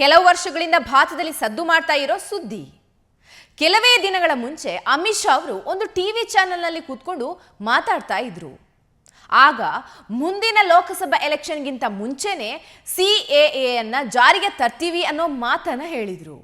ಕೆಲವು ವರ್ಷಗಳಿಂದ ಭಾರತದಲ್ಲಿ ಸದ್ದು ಮಾಡ್ತಾ ಇರೋ ಸುದ್ದಿ. ಕೆಲವೇ ದಿನಗಳ ಮುಂಚೆ ಅಮಿತ್ ಶಾ ಅವರು ಒಂದು ಟಿವಿ ಚಾನೆಲ್ನಲ್ಲಿ ಕೂತ್ಕೊಂಡು ಮಾತಾಡ್ತಾ ಇದ್ರು. ಆಗ ಮುಂದಿನ ಲೋಕಸಭಾ ಎಲೆಕ್ಷನ್ಗಿಂತ ಮುಂಚೆನೆ ಸಿ ಎ ಅನ್ನ ಜಾರಿಗೆ ತರ್ತೀವಿ ಅನ್ನೋ ಮಾತನ್ನ ಹೇಳಿದರು.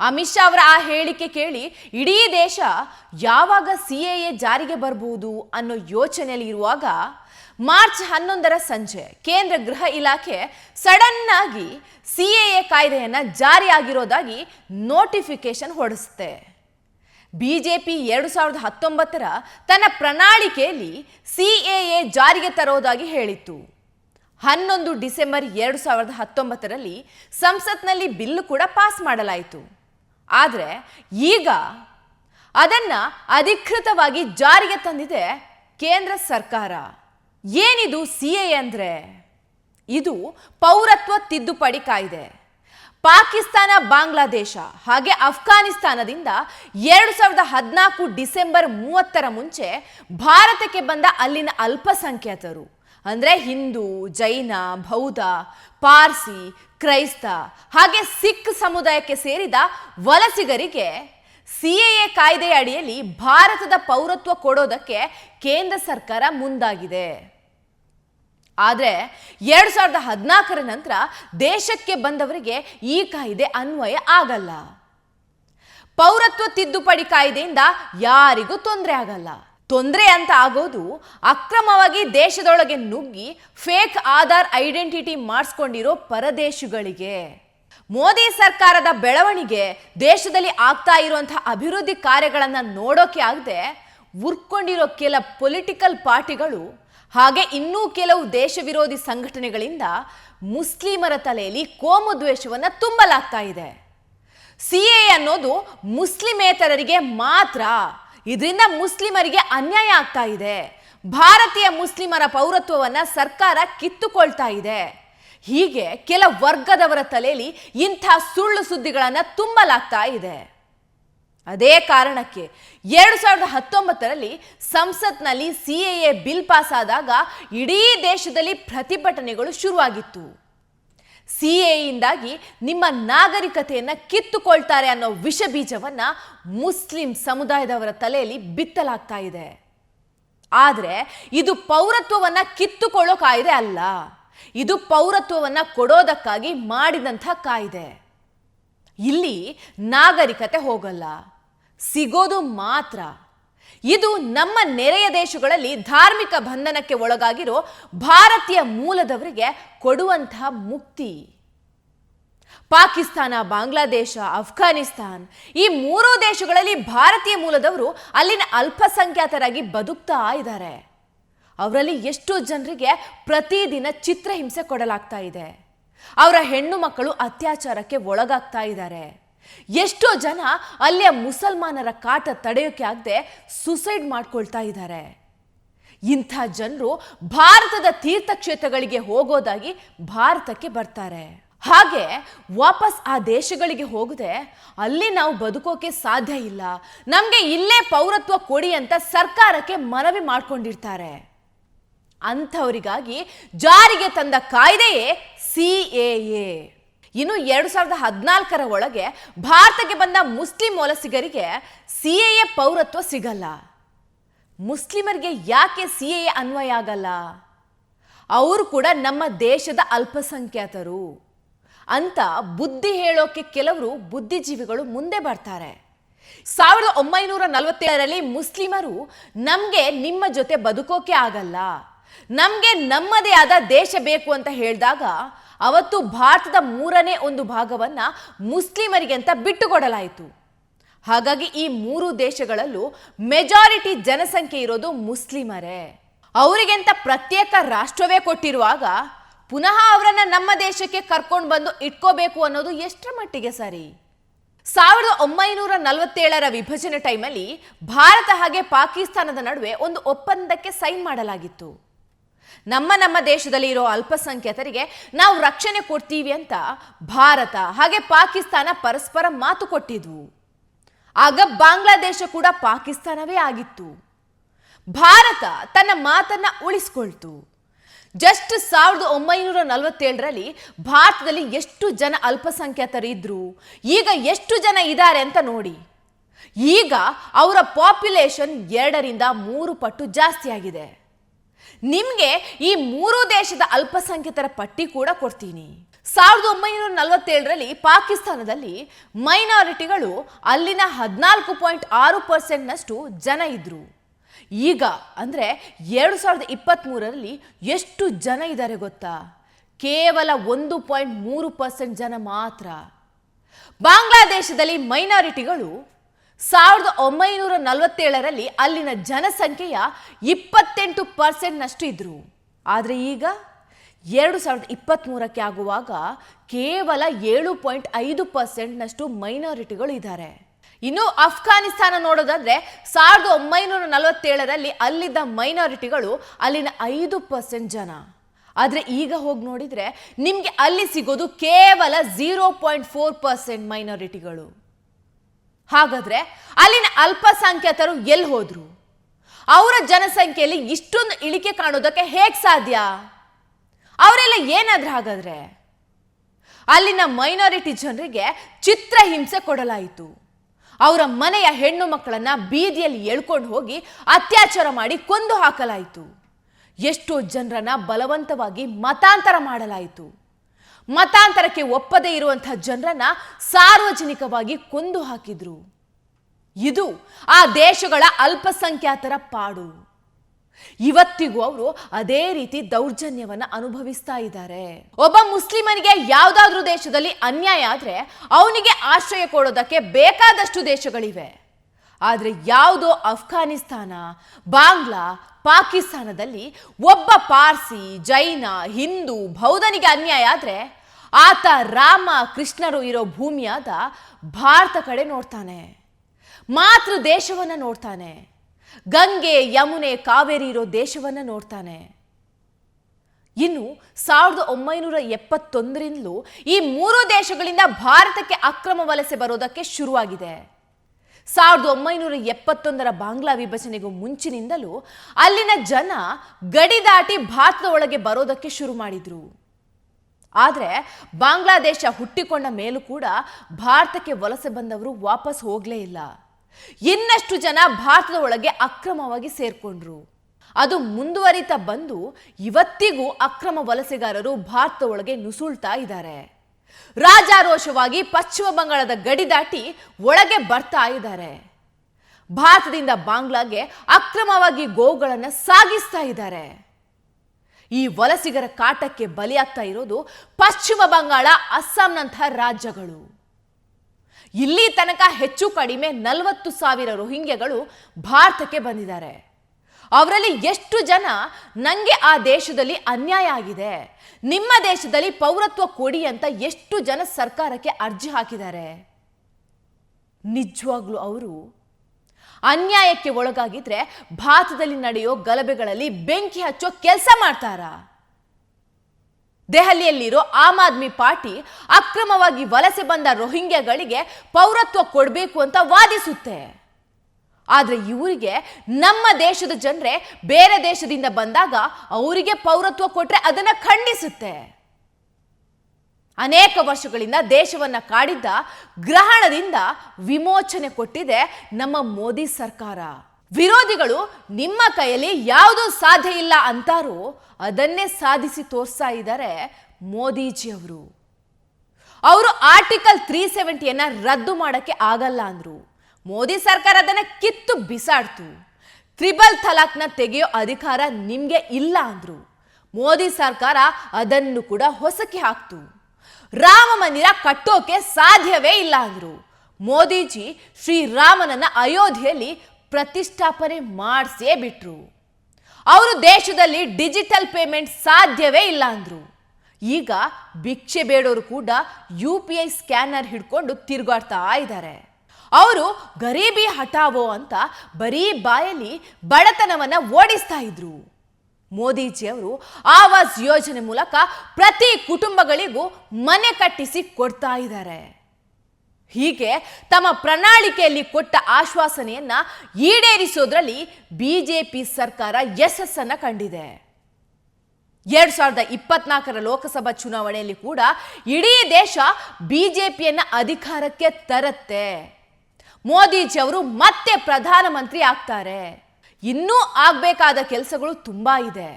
ಅಮಿತ್ ಶಾ ಅವರ ಆ ಹೇಳಿಕೆ ಕೇಳಿ ಇಡೀ ದೇಶ ಯಾವಾಗ ಸಿ ಎ ಜಾರಿಗೆ ಬರಬಹುದು ಅನ್ನೋ ಯೋಚನೆಯಲ್ಲಿ ಇರುವಾಗ ಮಾರ್ಚ್ ಹನ್ನೊಂದರ ಸಂಜೆ ಕೇಂದ್ರ ಗೃಹ ಇಲಾಖೆ ಸಡನ್ ಆಗಿ ಸಿ ಎ ಕಾಯ್ದೆಯನ್ನ ಜಾರಿಯಾಗಿರೋದಾಗಿ ನೋಟಿಫಿಕೇಶನ್ ಹೊರಡಿಸುತ್ತೆ. ಬಿಜೆಪಿ ಎರಡು ಸಾವಿರದ ಹತ್ತೊಂಬತ್ತರ ತನ್ನ ಪ್ರಣಾಳಿಕೆಯಲ್ಲಿ ಸಿಎಎ ಜಾರಿಗೆ ತರೋದಾಗಿ ಹೇಳಿತ್ತು. ಹನ್ನೊಂದು ಡಿಸೆಂಬರ್ ಎರಡು ಸಾವಿರದ ಹತ್ತೊಂಬತ್ತರಲ್ಲಿ ಸಂಸತ್ನಲ್ಲಿ ಬಿಲ್ಲು ಕೂಡ ಪಾಸ್ ಮಾಡಲಾಯಿತು. ಆದರೆ ಈಗ ಅದನ್ನು ಅಧಿಕೃತವಾಗಿ ಜಾರಿಗೆ ತಂದಿದೆ ಕೇಂದ್ರ ಸರ್ಕಾರ. ಏನಿದು ಸಿ ಎ ಅಂದರೆ? ಇದು ಪೌರತ್ವ ತಿದ್ದುಪಡಿ ಕಾಯ್ದೆ. ಪಾಕಿಸ್ತಾನ, ಬಾಂಗ್ಲಾದೇಶ ಹಾಗೆ ಅಫ್ಘಾನಿಸ್ತಾನದಿಂದ ಎರಡು ಸಾವಿರದ ಹದಿನಾಲ್ಕು ಡಿಸೆಂಬರ್ ಮೂವತ್ತರ ಮುಂಚೆ ಭಾರತಕ್ಕೆ ಬಂದ ಅಲ್ಲಿನ ಅಲ್ಪಸಂಖ್ಯಾತರು. ಅಂದರೆ ಹಿಂದೂ, ಜೈನ, ಬೌದ್ಧ, ಪಾರ್ಸಿ, ಕ್ರೈಸ್ತ ಹಾಗೆ ಸಿಖ್ ಸಮುದಾಯಕ್ಕೆ ಸೇರಿದ ವಲಸಿಗರಿಗೆ ಸಿಎಎ ಕಾಯ್ದೆಯ ಅಡಿಯಲ್ಲಿ ಭಾರತದ ಪೌರತ್ವ ಕೊಡೋದಕ್ಕೆ ಕೇಂದ್ರ ಸರ್ಕಾರ ಮುಂದಾಗಿದೆ. ಆದರೆ ಎರಡು ಸಾವಿರದ ಹದಿನಾಲ್ಕರ ನಂತರ ದೇಶಕ್ಕೆ ಬಂದವರಿಗೆ ಈ ಕಾಯ್ದೆ ಅನ್ವಯ ಆಗಲ್ಲ. ಪೌರತ್ವ ತಿದ್ದುಪಡಿ ಕಾಯ್ದೆಯಿಂದ ಯಾರಿಗೂ ತೊಂದರೆ ಆಗಲ್ಲ. ತೊಂದರೆ ಅಂತ ಆಗೋದು ಅಕ್ರಮವಾಗಿ ದೇಶದೊಳಗೆ ನುಗ್ಗಿ ಫೇಕ್ ಆಧಾರ್ ಐಡೆಂಟಿಟಿ ಮಾಡಿಸ್ಕೊಂಡಿರೋ ಪರದೇಶಗಳಿಗೆ. ಮೋದಿ ಸರ್ಕಾರದ ಬೆಳವಣಿಗೆ ದೇಶದಲ್ಲಿ ಆಗ್ತಾ ಇರುವಂತಹ ಅಭಿವೃದ್ಧಿ ಕಾರ್ಯಗಳನ್ನು ನೋಡೋಕೆ ಆಗದೆ ಉರ್ಕೊಂಡಿರೋ ಕೆಲ ಪೊಲಿಟಿಕಲ್ ಪಾರ್ಟಿಗಳು ಹಾಗೆ ಇನ್ನೂ ಕೆಲವು ದೇಶ ವಿರೋಧಿ ಸಂಘಟನೆಗಳಿಂದ ಮುಸ್ಲಿಮರ ತಲೆಯಲ್ಲಿ ಕೋಮು ದ್ವೇಷವನ್ನು ತುಂಬಲಾಗ್ತಾ ಇದೆ. ಸಿ ಎ ಅನ್ನೋದು ಮುಸ್ಲಿಮೇತರರಿಗೆ ಮಾತ್ರ, ಇದರಿಂದ ಮುಸ್ಲಿಮರಿಗೆ ಅನ್ಯಾಯ ಆಗ್ತಾ ಇದೆ. ಭಾರತೀಯ ಮುಸ್ಲಿಮರ ಪೌರತ್ವವನ್ನು ಸರ್ಕಾರ ಕಿತ್ತುಕೊಳ್ತಾ ಇದೆ. ಹೀಗೆ ಕೆಲ ವರ್ಗದವರ ತಲೆಯಲ್ಲಿ ಇಂಥ ಸುಳ್ಳು ಸುದ್ದಿಗಳನ್ನು ತುಂಬಲಾಗ್ತಾ ಇದೆ. ಅದೇ ಕಾರಣಕ್ಕೆ ಎರಡು ಸಾವಿರದ ಹತ್ತೊಂಬತ್ತರಲ್ಲಿ ಸಂಸತ್ನಲ್ಲಿ ಎ ಬಿಲ್ ಪಾಸ್ ಆದಾಗ ಇಡೀ ದೇಶದಲ್ಲಿ ಪ್ರತಿಭಟನೆಗಳು ಶುರುವಾಗಿತ್ತು. ಸಿ ಎಯಿಂದಾಗಿ ನಿಮ್ಮ ನಾಗರಿಕತೆಯನ್ನು ಕಿತ್ತುಕೊಳ್ತಾರೆ ಅನ್ನೋ ವಿಷ ಬೀಜವನ್ನು ಮುಸ್ಲಿಂ ಸಮುದಾಯದವರ ತಲೆಯಲ್ಲಿ ಬಿತ್ತಲಾಗ್ತಾ ಇದೆ. ಆದರೆ ಇದು ಪೌರತ್ವವನ್ನು ಕಿತ್ತುಕೊಳ್ಳೋ ಕಾಯ್ದೆ ಅಲ್ಲ. ಇದು ಪೌರತ್ವವನ್ನು ಕೊಡೋದಕ್ಕಾಗಿ ಮಾಡಿದಂಥ ಕಾಯ್ದೆ. ಇಲ್ಲಿ ನಾಗರಿಕತೆ ಹೋಗಲ್ಲ. ಸಿಗೋದು ಮಾತ್ರ. ಇದು ನಮ್ಮ ನೆರೆಯ ದೇಶಗಳಲ್ಲಿ ಧಾರ್ಮಿಕ ಬಂಧನಕ್ಕೆ ಒಳಗಾಗಿರೋ ಭಾರತೀಯ ಮೂಲದವರಿಗೆ ಕೊಡುವಂತಹ ಮುಕ್ತಿ. ಪಾಕಿಸ್ತಾನ, ಬಾಂಗ್ಲಾದೇಶ ಅಫ್ಘಾನಿಸ್ತಾನ್ ಈ ಮೂರೂ ದೇಶಗಳಲ್ಲಿ ಭಾರತೀಯ ಮೂಲದವರು ಅಲ್ಲಿನ ಅಲ್ಪಸಂಖ್ಯಾತರಾಗಿ ಬದುಕ್ತಾ ಇದ್ದಾರೆ. ಅವರಲ್ಲಿ ಎಷ್ಟು ಜನರಿಗೆ ಪ್ರತಿದಿನ ಚಿತ್ರಹಿಂಸೆ ಕೊಡಲಾಗ್ತಾ ಇದೆ. ಅವರ ಹೆಣ್ಣು ಮಕ್ಕಳು ಅತ್ಯಾಚಾರಕ್ಕೆ ಒಳಗಾಗ್ತಾ ಇದ್ದಾರೆ. ಎಷ್ಟೋ ಜನ ಅಲ್ಲಿಯ ಮುಸಲ್ಮಾನರ ಕಾಟ ತಡೆಯೋಕೆ ಆಗದೆ ಸುಸೈಡ್ ಮಾಡ್ಕೊಳ್ತಾ ಇದ್ದಾರೆ. ಇಂಥ ಜನರು ಭಾರತದ ತೀರ್ಥಕ್ಷೇತ್ರಗಳಿಗೆ ಹೋಗೋದಾಗಿ ಭಾರತಕ್ಕೆ ಬರ್ತಾರೆ. ಹಾಗೆ ವಾಪಸ್ ಆ ದೇಶಗಳಿಗೆ ಹೋಗದೆ ಅಲ್ಲಿ ನಾವು ಬದುಕೋಕೆ ಸಾಧ್ಯ ಇಲ್ಲ. ನಮಗೆ ಇಲ್ಲೇ ಪೌರತ್ವ ಕೊಡಿ ಅಂತ ಸರ್ಕಾರಕ್ಕೆ ಮನವಿ ಮಾಡ್ಕೊಂಡಿರ್ತಾರೆ. ಅಂಥವರಿಗಾಗಿ ಜಾರಿಗೆ ತಂದ ಕಾಯ್ದೆಯೇ ಸಿಎಎ ಇನ್ನು ಎರಡು ಸಾವಿರದ ಹದಿನಾಲ್ಕರ ಒಳಗೆ ಭಾರತಕ್ಕೆ ಬಂದ ಮುಸ್ಲಿಂ ವಲಸಿಗರಿಗೆ ಸಿಎಎ ಪೌರತ್ವ ಸಿಗಲ್ಲ. ಮುಸ್ಲಿಮರಿಗೆ ಯಾಕೆ ಸಿ ಎ ಅನ್ವಯ ಆಗಲ್ಲ? ಅವರು ಕೂಡ ನಮ್ಮ ದೇಶದ ಅಲ್ಪಸಂಖ್ಯಾತರು. ಅಂತ ಬುದ್ಧಿ ಹೇಳೋಕೆ ಕೆಲವರು ಬುದ್ಧಿಜೀವಿಗಳು ಮುಂದೆ ಬರ್ತಾರೆ. ಸಾವಿರದ ಒಂಬೈನೂರ ನಲವತ್ತೇಳರಲ್ಲಿ ಮುಸ್ಲಿಮರು ನಮಗೆ ನಿಮ್ಮ ಜೊತೆ ಬದುಕೋಕೆ ಆಗಲ್ಲ. ನಮಗೆ ನಮ್ಮದೇ ಆದ ದೇಶ ಬೇಕು ಅಂತ ಹೇಳಿದಾಗ ಅವತ್ತು ಭಾರತದ ಮೂರನೇ ಒಂದು ಭಾಗವನ್ನ ಮುಸ್ಲಿಮರಿಗೆ ಅಂತ ಬಿಟ್ಟುಕೊಡಲಾಯಿತು. ಹಾಗಾಗಿ ಈ ಮೂರು ದೇಶಗಳಲ್ಲೂ ಮೆಜಾರಿಟಿ ಜನಸಂಖ್ಯೆ ಇರೋದು ಮುಸ್ಲಿಮರೇ. ಅವರಿಗೆಂತ ಪ್ರತ್ಯೇಕ ರಾಷ್ಟ್ರವೇ ಕೊಟ್ಟಿರುವಾಗ ಪುನಃ ಅವರನ್ನ ನಮ್ಮ ದೇಶಕ್ಕೆ ಕರ್ಕೊಂಡು ಬಂದು ಇಟ್ಕೋಬೇಕು ಅನ್ನೋದು ಎಷ್ಟರ ಮಟ್ಟಿಗೆ ಸರಿ? ಸಾವಿರದ ಒಂಬೈನೂರ ನಲವತ್ತೇಳರ ವಿಭಜನೆ ಟೈಮಲ್ಲಿ ಭಾರತ ಹಾಗೆ ಪಾಕಿಸ್ತಾನದ ನಡುವೆ ಒಂದು ಒಪ್ಪಂದಕ್ಕೆ ಸೈನ್ ಮಾಡಲಾಗಿತ್ತು. ನಮ್ಮ ನಮ್ಮ ದೇಶದಲ್ಲಿ ಇರೋ ಅಲ್ಪಸಂಖ್ಯಾತರಿಗೆ ನಾವು ರಕ್ಷಣೆ ಕೊಡ್ತೀವಿ ಅಂತ ಭಾರತ ಹಾಗೆ ಪಾಕಿಸ್ತಾನ ಪರಸ್ಪರ ಮಾತು ಕೊಟ್ಟಿದ್ವು. ಆಗ ಬಾಂಗ್ಲಾದೇಶ ಕೂಡ ಪಾಕಿಸ್ತಾನವೇ ಆಗಿತ್ತು. ಭಾರತ ತನ್ನ ಮಾತನ್ನ ಉಳಿಸ್ಕೊಳ್ತು. ಜಸ್ಟ್ ಸಾವಿರದ ಒಂಬೈನೂರ ನಲವತ್ತೇಳರಲ್ಲಿ ಭಾರತದಲ್ಲಿ ಎಷ್ಟು ಜನ ಅಲ್ಪಸಂಖ್ಯಾತರಿದ್ರು, ಈಗ ಎಷ್ಟು ಜನ ಇದ್ದಾರೆ ಅಂತ ನೋಡಿ. ಈಗ ಅವರ ಪಾಪ್ಯುಲೇಷನ್ ಎರಡರಿಂದ ಮೂರು ಪಟ್ಟು ಜಾಸ್ತಿ ಆಗಿದೆ ನಿಮಗೆ ಈ ಮೂರು ದೇಶದ ಅಲ್ಪಸಂಖ್ಯಾತರ ಪಟ್ಟಿ ಕೂಡ ಕೊಡ್ತೀನಿ. ಸಾವಿರದ ಒಂಬೈನೂರ ನಲವತ್ತೇಳರಲ್ಲಿ ಪಾಕಿಸ್ತಾನದಲ್ಲಿ ಮೈನಾರಿಟಿಗಳು ಅಲ್ಲಿನ ಹದಿನಾಲ್ಕು ಪಾಯಿಂಟ್ ಆರು ಪರ್ಸೆಂಟ್ನಷ್ಟು ಜನ ಇದ್ದರು ಈಗ ಅಂದರೆ ಎರಡು ಸಾವಿರದ ಇಪ್ಪತ್ತ್ಮೂರರಲ್ಲಿ ಎಷ್ಟು ಜನ ಇದ್ದಾರೆ ಗೊತ್ತಾ? ಕೇವಲ ಒಂದು ಪಾಯಿಂಟ್ ಮೂರು ಪರ್ಸೆಂಟ್ ಜನ ಮಾತ್ರ. ಬಾಂಗ್ಲಾದೇಶದಲ್ಲಿ ಮೈನಾರಿಟಿಗಳು ಸಾವಿರದ ಒಂಬೈನೂರ ನಲವತ್ತೇಳರಲ್ಲಿ ಅಲ್ಲಿನ ಜನಸಂಖ್ಯೆಯ ಇಪ್ಪತ್ತೆಂಟು ಪರ್ಸೆಂಟ್ನಷ್ಟು ಇದ್ರು. ಆದರೆ ಈಗ ಎರಡು ಸಾವಿರದ ಇಪ್ಪತ್ತ್ಮೂರಕ್ಕೆ ಆಗುವಾಗ ಕೇವಲ ಏಳು ಪಾಯಿಂಟ್ ಐದು ಪರ್ಸೆಂಟ್ನಷ್ಟು ಮೈನಾರಿಟಿಗಳು ಇದ್ದಾರೆ. ಇನ್ನು ಅಫ್ಘಾನಿಸ್ತಾನ ನೋಡೋದಾದ್ರೆ ಸಾವಿರದ ಒಂಬೈನೂರ ನಲವತ್ತೇಳರಲ್ಲಿ ಅಲ್ಲಿದ್ದ ಮೈನಾರಿಟಿಗಳು ಅಲ್ಲಿನ ಐದು ಪರ್ಸೆಂಟ್ ಜನ. ಆದರೆ ಈಗ ಹೋಗಿ ನೋಡಿದರೆ ನಿಮಗೆ ಅಲ್ಲಿ ಸಿಗೋದು ಕೇವಲ ಝೀರೋ ಪಾಯಿಂಟ್ ಫೋರ್ ಪರ್ಸೆಂಟ್ ಮೈನಾರಿಟಿಗಳು. ಹಾಗಾದ್ರೆ ಅಲ್ಲಿನ ಅಲ್ಪಸಂಖ್ಯಾತರು ಎಲ್ಲಿ ಹೋದ್ರು? ಅವರ ಜನಸಂಖ್ಯೆಯಲ್ಲಿ ಇಷ್ಟೊಂದು ಇಳಿಕೆ ಕಾಣೋದಕ್ಕೆ ಹೇಗೆ ಸಾಧ್ಯ? ಅವರೆಲ್ಲ ಏನಾದರೂ ಹಾಗಾದ್ರೆ? ಅಲ್ಲಿನ ಮೈನಾರಿಟಿ ಜನರಿಗೆ ಚಿತ್ರಹಿಂಸೆ ಕೊಡಲಾಯಿತು. ಅವರ ಮನೆಯ ಹೆಣ್ಣು ಮಕ್ಕಳನ್ನ ಬೀದಿಯಲ್ಲಿ ಎಳ್ಕೊಂಡು ಹೋಗಿ ಅತ್ಯಾಚಾರ ಮಾಡಿ ಕೊಂದು ಹಾಕಲಾಯಿತು. ಎಷ್ಟೋ ಜನರನ್ನ ಬಲವಂತವಾಗಿ ಮತಾಂತರ ಮಾಡಲಾಯಿತು. ಮತಾಂತರಕ್ಕೆ ಒಪ್ಪದೇ ಇರುವಂತಹ ಜನರನ್ನ ಸಾರ್ವಜನಿಕವಾಗಿ ಕೊಂದು ಹಾಕಿದ್ರು. ಇದು ಆ ದೇಶಗಳ ಅಲ್ಪಸಂಖ್ಯಾತರ ಪಾಡು. ಇವತ್ತಿಗೂ ಅವರು ಅದೇ ರೀತಿ ದೌರ್ಜನ್ಯವನ್ನ ಅನುಭವಿಸ್ತಾ ಇದ್ದಾರೆ. ಒಬ್ಬ ಮುಸ್ಲಿಮನಿಗೆ ಯಾವ್ದಾದ್ರೂ ದೇಶದಲ್ಲಿ ಅನ್ಯಾಯ ಆದ್ರೆ ಅವನಿಗೆ ಆಶ್ರಯ ಕೊಡೋದಕ್ಕೆ ಬೇಕಾದಷ್ಟು ದೇಶಗಳಿವೆ. ಆದ್ರೆ ಯಾವುದೋ ಅಫ್ಘಾನಿಸ್ತಾನ, ಬಾಂಗ್ಲಾ, ಪಾಕಿಸ್ತಾನದಲ್ಲಿ ಒಬ್ಬ ಪಾರ್ಸಿ, ಜೈನ, ಹಿಂದೂ ಬೌದ್ಧನಿಗೆ ಅನ್ಯಾಯ ಆದರೆ ಆತ ರಾಮ ಕೃಷ್ಣರು ಇರೋ ಭೂಮಿಯಾದ ಭಾರತ ಕಡೆ ನೋಡ್ತಾನೆ. ಮಾತೃ ದೇಶವನ್ನು ನೋಡ್ತಾನೆ. ಗಂಗೆ, ಯಮುನೆ, ಕಾವೇರಿ ಇರೋ ದೇಶವನ್ನು ನೋಡ್ತಾನೆ. ಇನ್ನು ಸಾವಿರದ ಒಂಬೈನೂರ ಎಪ್ಪತ್ತೊಂದರಿಂದಲೂ ಈ ಮೂರು ದೇಶಗಳಿಂದ ಭಾರತಕ್ಕೆ ಅಕ್ರಮ ವಲಸೆ ಬರೋದಕ್ಕೆ ಶುರುವಾಗಿದೆ. ಸಾವಿರದ ಒಂಬೈನೂರ ಎಪ್ಪತ್ತೊಂದರ ಬಾಂಗ್ಲಾ ವಿಭಜನೆಗೂ ಮುಂಚಿನಿಂದಲೂ ಅಲ್ಲಿನ ಜನ ಗಡಿ ದಾಟಿ ಭಾರತದ ಒಳಗೆ ಬರೋದಕ್ಕೆ ಶುರು ಮಾಡಿದ್ರು. ಆದರೆ ಬಾಂಗ್ಲಾದೇಶ ಹುಟ್ಟಿಕೊಂಡ ಮೇಲೂ ಕೂಡ ಭಾರತಕ್ಕೆ ವಲಸೆ ಬಂದವರು ವಾಪಸ್ ಹೋಗಲೇ ಇಲ್ಲ. ಇನ್ನಷ್ಟು ಜನ ಭಾರತದ ಒಳಗೆ ಅಕ್ರಮವಾಗಿ ಸೇರ್ಕೊಂಡ್ರು. ಅದು ಮುಂದುವರಿತಾ ಬಂದು ಇವತ್ತಿಗೂ ಅಕ್ರಮ ವಲಸೆಗಾರರು ಭಾರತದ ಒಳಗೆ ನುಸುಳ್ತಾ ಇದ್ದಾರೆ. ರಾಜಾರೋಷವಾಗಿ ಪಶ್ಚಿಮ ಬಂಗಾಳದ ಗಡಿ ದಾಟಿ ಒಳಗೆ ಬರ್ತಾ ಇದ್ದಾರೆ. ಭಾರತದಿಂದ ಬಾಂಗ್ಲಾಗೆ ಅಕ್ರಮವಾಗಿ ಗೋವುಗಳನ್ನು ಸಾಗಿಸ್ತಾ ಇದ್ದಾರೆ. ಈ ವಲಸಿಗರ ಕಾಟಕ್ಕೆ ಬಲಿಯಾಗ್ತಾ ಇರೋದು ಪಶ್ಚಿಮ ಬಂಗಾಳ ಅಸ್ಸಾಂನಂತಹ ರಾಜ್ಯಗಳು. ಇಲ್ಲಿ ತನಕ ಹೆಚ್ಚು ಕಡಿಮೆ ನಲವತ್ತು ಸಾವಿರ ರೋಹಿಂಗ್ಯಗಳು ಭಾರತಕ್ಕೆ ಬಂದಿದ್ದಾರೆ. ಅವರಲ್ಲಿ ಎಷ್ಟು ಜನ ನನಗೆ ಆ ದೇಶದಲ್ಲಿ ಅನ್ಯಾಯ ಆಗಿದೆ? ನಿಮ್ಮ ದೇಶದಲ್ಲಿ ಪೌರತ್ವ ಕೊಡಿ ಅಂತ ಎಷ್ಟು ಜನ ಸರ್ಕಾರಕ್ಕೆ ಅರ್ಜಿ ಹಾಕಿದ್ದಾರೆ? ನಿಜವಾಗ್ಲೂ ಅವರು ಅನ್ಯಾಯಕ್ಕೆ ಒಳಗಾಗಿದ್ರೆ ಭಾರತದಲ್ಲಿ ನಡೆಯೋ ಗಲಭೆಗಳಲ್ಲಿ ಬೆಂಕಿ ಹಚ್ಚೋ ಕೆಲಸ ಮಾಡ್ತಾರಾ? ದೆಹಲಿಯಲ್ಲಿರೋ ಆಮ್ ಆದ್ಮಿ ಪಾರ್ಟಿ ಅಕ್ರಮವಾಗಿ ವಲಸೆ ಬಂದ ರೋಹಿಂಗ್ಯಾಗಳಿಗೆ ಪೌರತ್ವ ಕೊಡಬೇಕು ಅಂತ ವಾದಿಸುತ್ತೆ. ಆದ್ರೆ ಇವರಿಗೆ ನಮ್ಮ ದೇಶದ ಜನರೇ ಬೇರೆ ದೇಶದಿಂದ ಬಂದಾಗ ಅವರಿಗೆ ಪೌರತ್ವ ಕೊಟ್ಟರೆ ಅದನ್ನ ಖಂಡಿಸುತ್ತೆ. ಅನೇಕ ವರ್ಷಗಳಿಂದ ದೇಶವನ್ನ ಕಾಡಿದ್ದ ಗ್ರಹಣದಿಂದ ವಿಮೋಚನೆ ಕೊಟ್ಟಿದೆ ನಮ್ಮ ಮೋದಿ ಸರ್ಕಾರ. ವಿರೋಧಿಗಳು ನಿಮ್ಮ ಕೈಯಲ್ಲಿ ಯಾವುದೂ ಸಾಧ್ಯ ಇಲ್ಲ ಅಂತಾರೋ ಅದನ್ನೇ ಸಾಧಿಸಿ ತೋರಿಸ್ತಾ ಇದ್ದಾರೆ ಮೋದಿಜಿಯವರು. ಅವರು ಆರ್ಟಿಕಲ್ ತ್ರೀ ಸೆವೆಂಟಿಯನ್ನು ರದ್ದು ಮಾಡೋಕ್ಕೆ ಆಗಲ್ಲ ಅಂದ್ರು. ಮೋದಿ ಸರ್ಕಾರ ಅದನ್ನ ಕಿತ್ತು ಬಿಸಾಡ್ತು. ತ್ರಿಬಲ್ ತಲಾಖ್ನ ತೆಗೆಯೋ ಅಧಿಕಾರ ನಿಮಗೆ ಇಲ್ಲ ಅಂದ್ರು. ಮೋದಿ ಸರ್ಕಾರ ಅದನ್ನು ಕೂಡ ಹೊಸಕಿ ಹಾಕ್ತು. ರಾಮ ಮಂದಿರ ಕಟ್ಟೋಕೆ ಸಾಧ್ಯವೇ ಇಲ್ಲ ಅಂದ್ರು. ಮೋದಿಜಿ ಶ್ರೀರಾಮನನ್ನ ಅಯೋಧ್ಯೆಯಲ್ಲಿ ಪ್ರತಿಷ್ಠಾಪನೆ ಮಾಡಿಸೇ ಬಿಟ್ರು. ಅವರು ದೇಶದಲ್ಲಿ ಡಿಜಿಟಲ್ ಪೇಮೆಂಟ್ ಸಾಧ್ಯವೇ ಇಲ್ಲ ಅಂದ್ರು. ಈಗ ಭಿಕ್ಷೆ ಬೇಡೋರು ಕೂಡ ಯು ಪಿ ಐ ಸ್ಕ್ಯಾನರ್ ಹಿಡ್ಕೊಂಡು ತಿರುಗಾಡ್ತಾ ಇದ್ದಾರೆ ಅವರು ಗರೀಬಿ ಹಠಾವೋ ಅಂತ ಬರೀ ಬಾಯಲ್ಲಿ ಬಡತನವನ್ನು ಓಡಿಸ್ತಾ ಇದ್ರು. ಮೋದಿಜಿ ಅವರು ಆವಾಸ್ ಯೋಜನೆ ಮೂಲಕ ಪ್ರತಿ ಕುಟುಂಬಗಳಿಗೂ ಮನೆ ಕಟ್ಟಿಸಿ ಕೊಡ್ತಾ ಇದ್ದಾರೆ. ಹೀಗೆ ತಮ್ಮ ಪ್ರಣಾಳಿಕೆಯಲ್ಲಿ ಕೊಟ್ಟ ಆಶ್ವಾಸನೆಯನ್ನ ಈಡೇರಿಸೋದ್ರಲ್ಲಿ ಬಿಜೆಪಿ ಸರ್ಕಾರ ಯಶಸ್ಸನ್ನು ಕಂಡಿದೆ. ಎರಡ್ ಸಾವಿರದ ಇಪ್ಪತ್ನಾಲ್ಕರ ಲೋಕಸಭಾ ಚುನಾವಣೆಯಲ್ಲಿ ಕೂಡ ಇಡೀ ದೇಶ ಬಿಜೆಪಿಯನ್ನ ಅಧಿಕಾರಕ್ಕೆ ತರತ್ತೆ. ಮೋದಿಜಿ ಅವರು ಮತ್ತೆ ಪ್ರಧಾನಮಂತ್ರಿ ಆಗ್ತಾರೆ. ಇನ್ನೂ ಆಗಬೇಕಾದ ಕೆಲಸಗಳು ತುಂಬ ಇದೆ.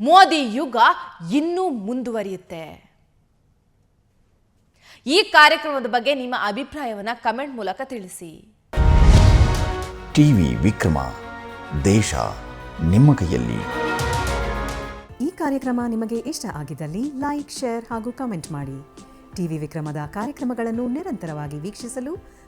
ಮೋದಿ ಯುಗ ಇನ್ನೂ ಮುಂದುವರಿಯುತ್ತೆ. ಈ ಕಾರ್ಯಕ್ರಮದ ಬಗ್ಗೆ ನಿಮ್ಮ ಅಭಿಪ್ರಾಯವನ್ನು ಕಮೆಂಟ್ ಮೂಲಕ ತಿಳಿಸಿ. ಟಿವಿ ವಿಕ್ರಮ ದೇಶ ನಿಮ್ಮ ಕೈಯಲ್ಲಿ. ಈ ಕಾರ್ಯಕ್ರಮ ನಿಮಗೆ ಇಷ್ಟ ಆಗಿದ್ದಲ್ಲಿ ಲೈಕ್ ಶೇರ್ ಹಾಗೂ ಕಮೆಂಟ್ ಮಾಡಿ. ಟಿವಿ ವಿಕ್ರಮದ ಕಾರ್ಯಕ್ರಮಗಳನ್ನು ನಿರಂತರವಾಗಿ ವೀಕ್ಷಿಸಲು